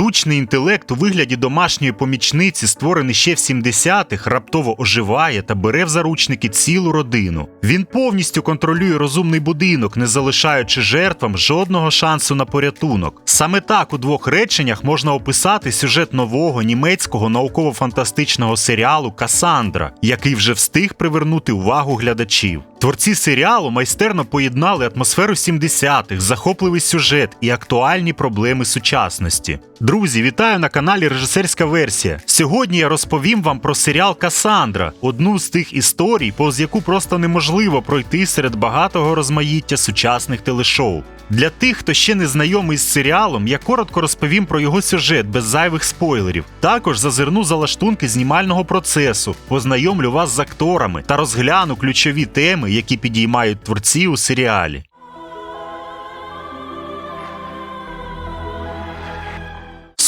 Штучний інтелект у вигляді домашньої помічниці, створений ще в 70-х, раптово оживає та бере в заручники цілу родину. Він повністю контролює розумний будинок, не залишаючи жертвам жодного шансу на порятунок. Саме так у двох реченнях можна описати сюжет нового німецького науково-фантастичного серіалу Касандра, який вже встиг привернути увагу глядачів. Творці серіалу майстерно поєднали атмосферу 70-х, захопливий сюжет і актуальні проблеми сучасності. Друзі, вітаю на каналі Режисерська версія. Сьогодні я розповім вам про серіал Касандра, одну з тих історій, повз яку просто неможливо пройти серед багатого розмаїття сучасних телешоу. Для тих, хто ще не знайомий з серіалом, я коротко розповім про його сюжет без зайвих спойлерів. Також зазирну за лаштунки знімального процесу, познайомлю вас з акторами та розгляну ключові теми, які підіймають творці у серіалі.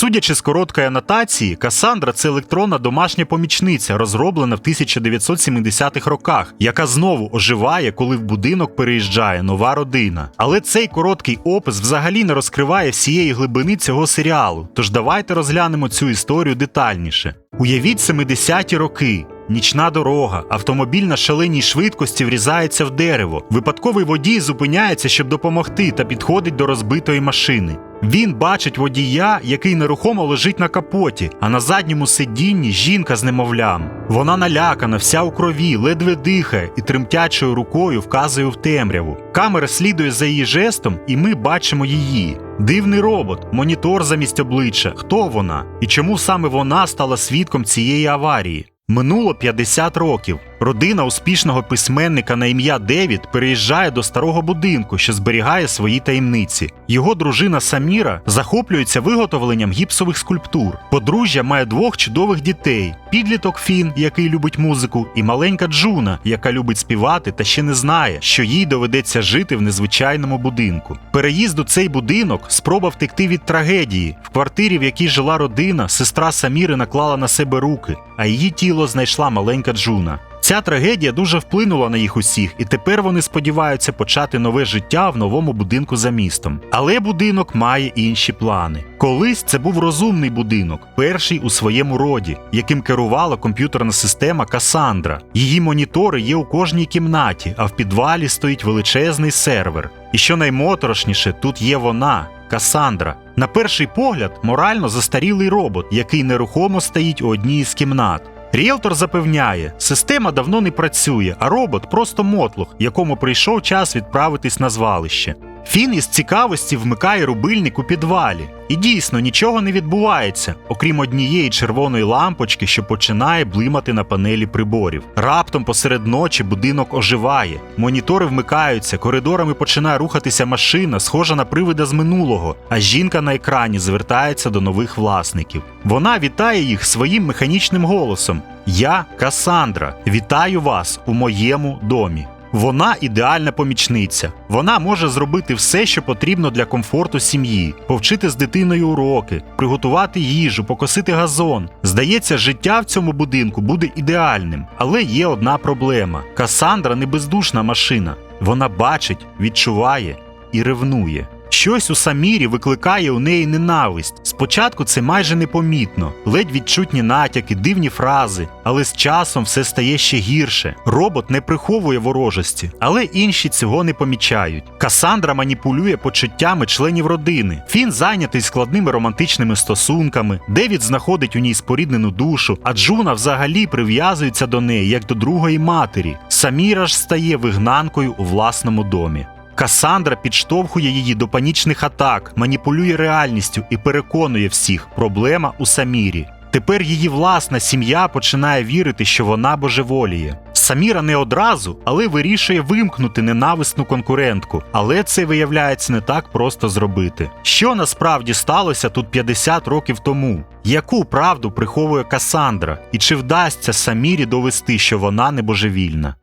Судячи з короткої анотації, Касандра це електронна домашня помічниця, розроблена в 1970-х роках, яка знову оживає, коли в будинок переїжджає нова родина. Але цей короткий опис взагалі не розкриває всієї глибини цього серіалу. Тож давайте розглянемо цю історію детальніше. Уявіть 70-ті роки. Нічна дорога, автомобіль на шаленій швидкості врізається в дерево. Випадковий водій зупиняється, щоб допомогти, та підходить до розбитої машини. Він бачить водія, який нерухомо лежить на капоті, а на задньому сидінні жінка з немовлям. Вона налякана, вся у крові, ледве дихає і тремтячою рукою вказує в темряву. Камера слідує за її жестом, і ми бачимо її. Дивний робот, монітор замість обличчя. Хто вона? І чому саме вона стала свідком цієї аварії? Минуло 50 років. Родина успішного письменника на ім'я Девід переїжджає до старого будинку, що зберігає свої таємниці. Його дружина Саміра захоплюється виготовленням гіпсових скульптур. Подружжя має двох чудових дітей: підліток Фін, який любить музику, і маленька Джуна, яка любить співати та ще не знає, що їй доведеться жити в незвичайному будинку. Переїзд у цей будинок спроба втекти від трагедії. В квартирі, в якій жила родина, сестра Саміри наклала на себе руки, а її тіло знайшла маленька Джуна. Ця трагедія дуже вплинула на їх усіх, і тепер вони сподіваються почати нове життя в новому будинку за містом. Але будинок має інші плани. Колись це був розумний будинок, перший у своєму роді, яким керувала комп'ютерна система Касандра. Її монітори є у кожній кімнаті, а в підвалі стоїть величезний сервер. І що наймоторошніше, тут є вона. Касандра. На перший погляд, морально застарілий робот, який нерухомо стоїть у одній із кімнат. Ріелтор запевняє, система давно не працює, а робот просто мотлух, якому прийшов час відправитись на звалище. Фін із цікавості вмикає рубильник у підвалі, і дійсно нічого не відбувається, окрім однієї червоної лампочки, що починає блимати на панелі приборів. Раптом посеред ночі будинок оживає, монітори вмикаються, коридорами починає рухатися машина, схожа на привида з минулого, а жінка на екрані звертається до нових власників. Вона вітає їх своїм механічним голосом: Я Касандра, вітаю вас у моєму домі. Вона ідеальна помічниця. Вона може зробити все, що потрібно для комфорту сім'ї, повчити з дитиною уроки, приготувати їжу, покосити газон. Здається, життя в цьому будинку буде ідеальним, але є одна проблема: Касандра не бездушна машина. Вона бачить, відчуває і ревнує. Щось у Самірі викликає у неї ненависть. Спочатку це майже непомітно, ледь відчутні натяки, дивні фрази, але з часом все стає ще гірше. Робот не приховує ворожості, але інші цього не помічають. Касандра маніпулює почуттями членів родини. Фін зайнятий складними романтичними стосунками, Девід знаходить у ній споріднену душу, а Джуна взагалі прив'язується до неї як до другої матері. Саміра ж стає вигнанкою у власному домі. Касандра підштовхує її до панічних атак, маніпулює реальністю і переконує всіх, проблема у Самірі. Тепер її власна сім'я починає вірити, що вона божеволіє. Саміра не одразу, але вирішує вимкнути ненависну конкурентку. Але це виявляється не так просто зробити. Що насправді сталося тут 50 років тому? Яку правду приховує Касандра? І чи вдасться Самірі довести, що вона не божевільна?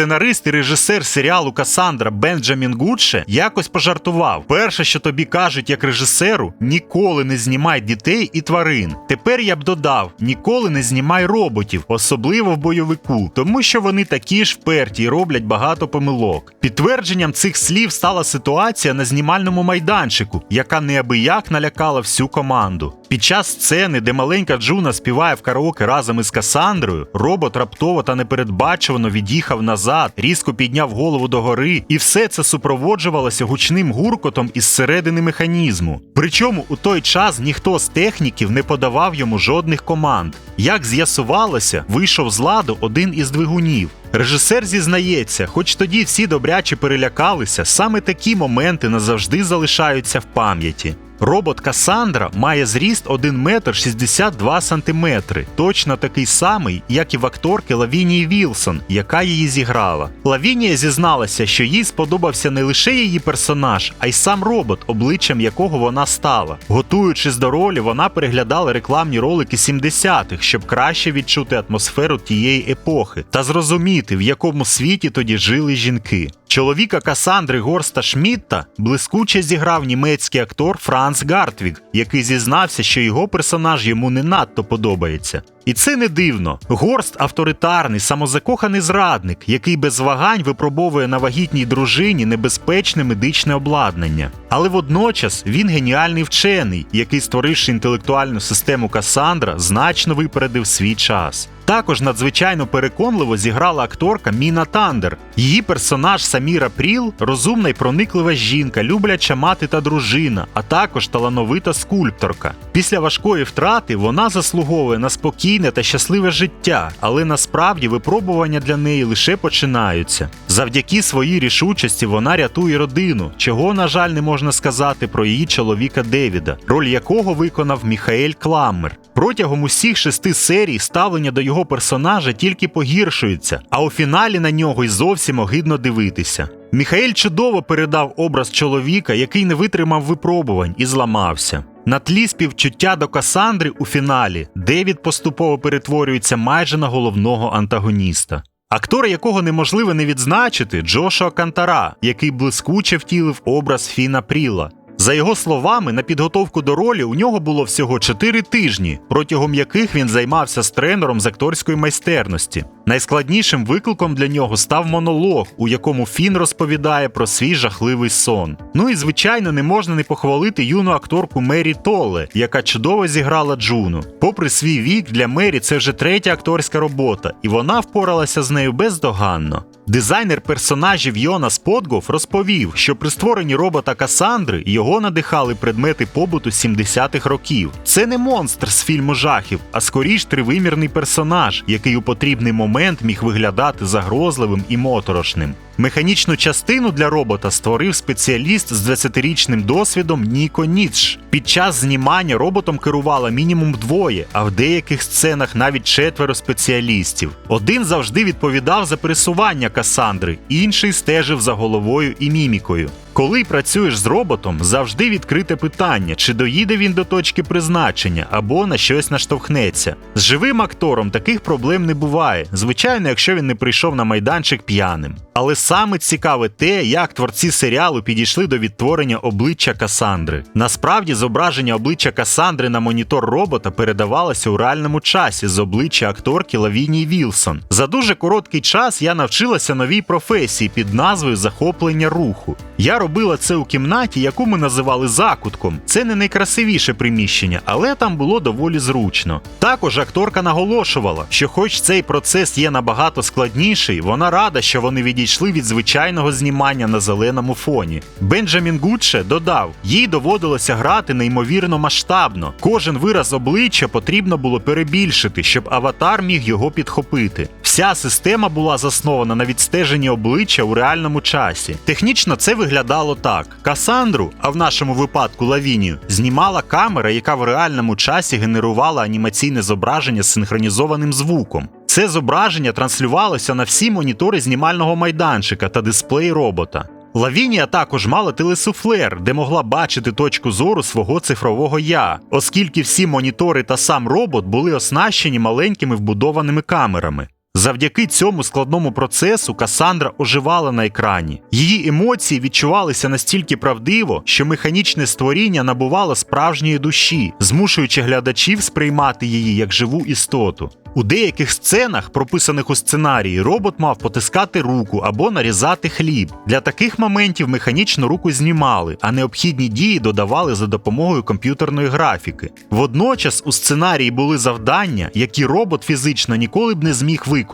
Сценарист і режисер серіалу Касандра Бенджамін Гудше якось пожартував: перше, що тобі кажуть як режисеру, ніколи не знімай дітей і тварин. Тепер я б додав: ніколи не знімай роботів, особливо в бойовику, тому що вони такі ж вперті і роблять багато помилок. Підтвердженням цих слів стала ситуація на знімальному майданчику, яка неабияк налякала всю команду. Під час сцени, де маленька Джуна співає в караоке разом із Касандрою, робот раптово та непередбачувано від'їхав назад, різко підняв голову догори, і все це супроводжувалося гучним гуркотом із середини механізму. Причому у той час ніхто з техніків не подавав йому жодних команд. Як з'ясувалося, вийшов з ладу один із двигунів. Режисер зізнається, хоч тоді всі добряче перелякалися, саме такі моменти назавжди залишаються в пам'яті. Робот Касандра має зріст 1 метр 62 сантиметри, точно такий самий, як і в акторки Лавінії Вілсон, яка її зіграла. Лавінія зізналася, що їй сподобався не лише її персонаж, а й сам робот, обличчям якого вона стала. Готуючись до ролі, вона переглядала рекламні ролики 70-х, щоб краще відчути атмосферу тієї епохи та зрозуміти, в якому світі тоді жили жінки. Чоловіка Касандри Горста Шмітта блискуче зіграв німецький актор Франц Гартвіг, який зізнався, що його персонаж йому не надто подобається. І це не дивно. Горст авторитарний, самозакоханий зрадник, який без вагань випробовує на вагітній дружині небезпечне медичне обладнання. Але водночас він геніальний вчений, який, створивши інтелектуальну систему Касандра, значно випередив свій час. Також надзвичайно переконливо зіграла акторка Міна Тандер. Її персонаж Саміра Пріл розумна й прониклива жінка, любляча мати та дружина, а також талановита скульпторка. Після важкої втрати вона заслуговує на спокійне та щасливе життя, але насправді випробування для неї лише починаються. Завдяки своїй рішучості вона рятує родину, чого, на жаль, не можна сказати про її чоловіка Девіда, роль якого виконав Міхаель Кламмер. Протягом усіх шести серій ставлення до його персонажа тільки погіршується, а у фіналі на нього й зовсім огидно дивитися. Міхаель чудово передав образ чоловіка, який не витримав випробувань і зламався. На тлі співчуття до Касандри у фіналі Девід поступово перетворюється майже на головного антагоніста. Актор, якого неможливо не відзначити, Джошуа Кантара, який блискуче втілив образ Фіна Пріла. За його словами, на підготовку до ролі у нього було всього 4 тижні, протягом яких він займався з тренером з акторської майстерності. Найскладнішим викликом для нього став монолог, у якому Фін розповідає про свій жахливий сон. Ну і звичайно, не можна не похвалити юну акторку Мері Толле, яка чудово зіграла Джуну. Попри свій вік, для Мері це вже третя акторська робота, і вона впоралася з нею бездоганно. Дизайнер персонажів Йонас Подгов розповів, що при створенні робота Касандри його надихали предмети побуту 70-х років. Це не монстр з фільму жахів, а скоріш тривимірний персонаж, який у потрібний момент міг виглядати загрозливим і моторошним. Механічну частину для робота створив спеціаліст з 20-річним досвідом Ніко Ніцш. Під час знімання роботом керувало мінімум двоє, а в деяких сценах навіть четверо спеціалістів. Один завжди відповідав за пересування Касандри, інший стежив за головою і мімікою. Коли працюєш з роботом, завжди відкрите питання, чи доїде він до точки призначення або на щось наштовхнеться. З живим актором таких проблем не буває, звичайно, якщо він не прийшов на майданчик п'яним. Але саме цікаве те, як творці серіалу підійшли до відтворення обличчя Касандри. Насправді, зображення обличчя Касандри на монітор робота передавалося у реальному часі з обличчя акторки Лавінії Вілсон. За дуже короткий час я навчилася новій професії під назвою захоплення руху. Я робила це у кімнаті, яку ми називали закутком. Це не найкрасивіше приміщення, але там було доволі зручно. Також акторка наголошувала, що, хоч цей процес є набагато складніший, вона рада, що вони відійшли від звичайного знімання на зеленому фоні. Бенджамін Гудше додав, їй доводилося грати неймовірно масштабно. Кожен вираз обличчя потрібно було перебільшити, щоб аватар міг його підхопити. Вся система була заснована на відстеженні обличчя у реальному часі. Технічно це виглядало так: Касандру, а в нашому випадку Лавінію, знімала камера, яка в реальному часі генерувала анімаційне зображення з синхронізованим звуком. Це зображення транслювалося на всі монітори знімального майданчика та дисплей робота. Лавінія також мала телесуфлер, де могла бачити точку зору свого цифрового я, оскільки всі монітори та сам робот були оснащені маленькими вбудованими камерами. Завдяки цьому складному процесу Касандра оживала на екрані. Її емоції відчувалися настільки правдиво, що механічне створіння набувало справжньої душі, змушуючи глядачів сприймати її як живу істоту. У деяких сценах, прописаних у сценарії, робот мав потискати руку або нарізати хліб. Для таких моментів механічну руку знімали, а необхідні дії додавали за допомогою комп'ютерної графіки. Водночас у сценарії були завдання, які робот фізично ніколи б не зміг виконати.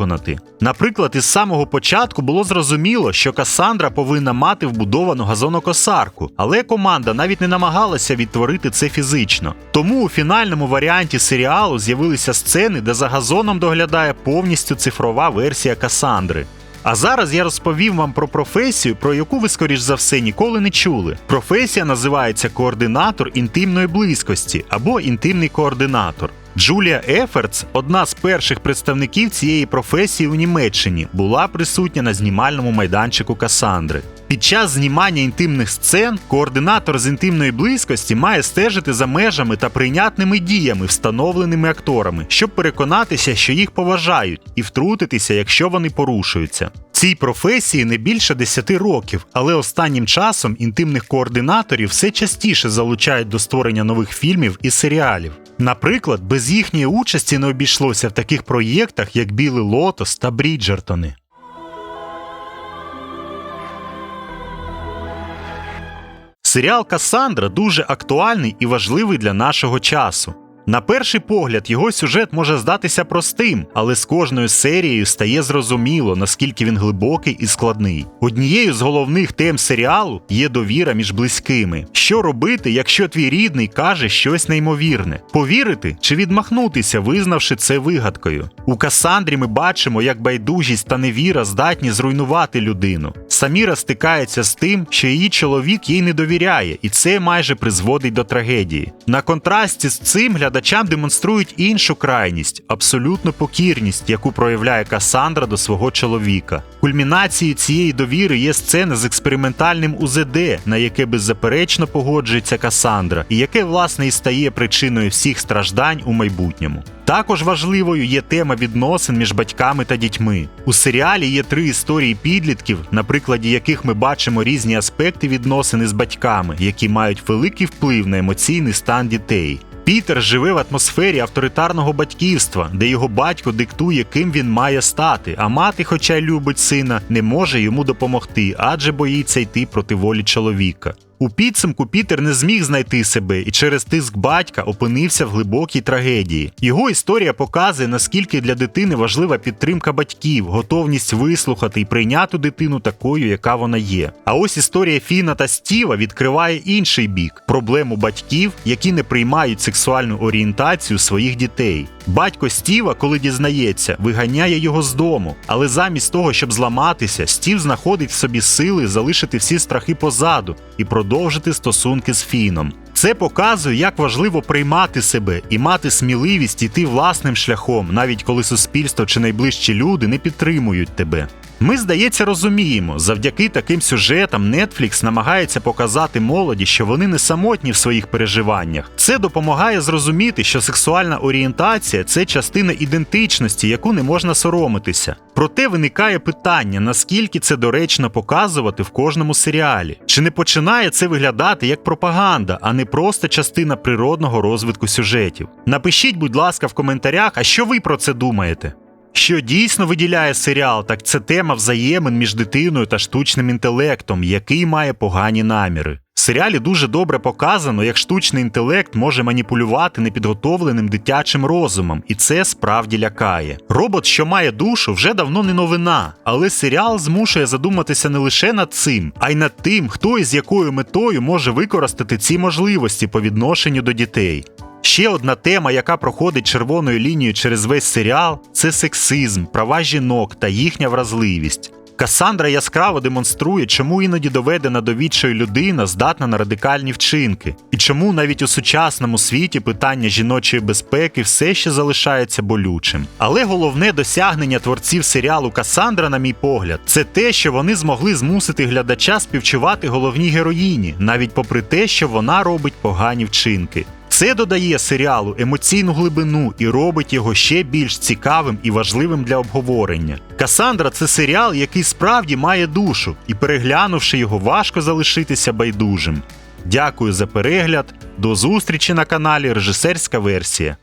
Наприклад, із самого початку було зрозуміло, що Касандра повинна мати вбудовану газонокосарку, але команда навіть не намагалася відтворити це фізично. Тому у фінальному варіанті серіалу з'явилися сцени, де за газоном доглядає повністю цифрова версія Касандри. А зараз я розповім вам про професію, про яку ви, скоріш за все, ніколи не чули. Професія називається координатор інтимної близькості або інтимний координатор. Джулія Еферц, одна з перших представників цієї професії у Німеччині, була присутня на знімальному майданчику Касандри. Під час знімання інтимних сцен координатор з інтимної близькості має стежити за межами та прийнятними діями, встановленими акторами, щоб переконатися, що їх поважають, і втрутитися, якщо вони порушуються. Цій професії не більше 10 років, але останнім часом інтимних координаторів все частіше залучають до створення нових фільмів і серіалів. Наприклад, без їхньої участі не обійшлося в таких проєктах, як Білий Лотос та Бріджертони. Серіал Кассандра дуже актуальний і важливий для нашого часу. На перший погляд, його сюжет може здатися простим, але з кожною серією стає зрозуміло, наскільки він глибокий і складний. Однією з головних тем серіалу є довіра між близькими. Що робити, якщо твій рідний каже щось неймовірне? Повірити чи відмахнутися, визнавши це вигадкою? У Касандрі ми бачимо, як байдужість та невіра здатні зруйнувати людину. Саміра стикається з тим, що її чоловік їй не довіряє, і це майже призводить до трагедії. На контрасті з цим глядачам демонструють іншу крайність абсолютну покірність, яку проявляє Касандра до свого чоловіка. Кульмінацією цієї довіри є сцена з експериментальним УЗД, на яке беззаперечно погоджується Касандра, і яке власне і стає причиною всіх страждань у майбутньому. Також важливою є тема відносин між батьками та дітьми. У серіалі є три історії підлітків, на прикладі яких ми бачимо різні аспекти відносин із батьками, які мають великий вплив на емоційний стан дітей. Пітер живе в атмосфері авторитарного батьківства, де його батько диктує, ким він має стати, а мати, хоча й любить сина, не може йому допомогти, адже боїться йти проти волі чоловіка. У підсумку Пітер не зміг знайти себе і через тиск батька опинився в глибокій трагедії. Його історія показує, наскільки для дитини важлива підтримка батьків, готовність вислухати і прийняти дитину такою, яка вона є. А ось історія Фіна та Стіва відкриває інший бік проблему батьків, які не приймають сексуальну орієнтацію своїх дітей. Батько Стіва, коли дізнається, виганяє його з дому, але замість того, щоб зламатися, Стів знаходить в собі сили залишити всі страхи позаду і продовжити стосунки з Фіном. Це показує, як важливо приймати себе і мати сміливість іти власним шляхом, навіть коли суспільство чи найближчі люди не підтримують тебе. Ми, здається, розуміємо, завдяки таким сюжетам Netflix намагається показати молоді, що вони не самотні в своїх переживаннях. Це допомагає зрозуміти, що сексуальна орієнтація це частина ідентичності, яку не можна соромитися. Проте виникає питання, наскільки це доречно показувати в кожному серіалі. Чи не починає це виглядати як пропаганда, а не просто частина природного розвитку сюжетів? Напишіть, будь ласка, в коментарях, а що ви про це думаєте? Що дійсно виділяє серіал, так це тема взаємин між дитиною та штучним інтелектом, який має погані наміри. В серіалі дуже добре показано, як штучний інтелект може маніпулювати непідготовленим дитячим розумом, і це справді лякає. Робот, що має душу, вже давно не новина, але серіал змушує задуматися не лише над цим, а й над тим, хто і з якою метою може використати ці можливості по відношенню до дітей. Ще одна тема, яка проходить червоною лінією через весь серіал, це сексизм, права жінок та їхня вразливість. Касандра яскраво демонструє, чому іноді доведена до відчаю людина здатна на радикальні вчинки, і чому навіть у сучасному світі питання жіночої безпеки все ще залишається болючим. Але головне досягнення творців серіалу Касандра, на мій погляд, це те, що вони змогли змусити глядача співчувати головній героїні, навіть попри те, що вона робить погані вчинки. Це додає серіалу емоційну глибину і робить його ще більш цікавим і важливим для обговорення. Касандра це серіал, який справді має душу, і переглянувши його, важко залишитися байдужим. Дякую за перегляд. До зустрічі на каналі Режисерська версія.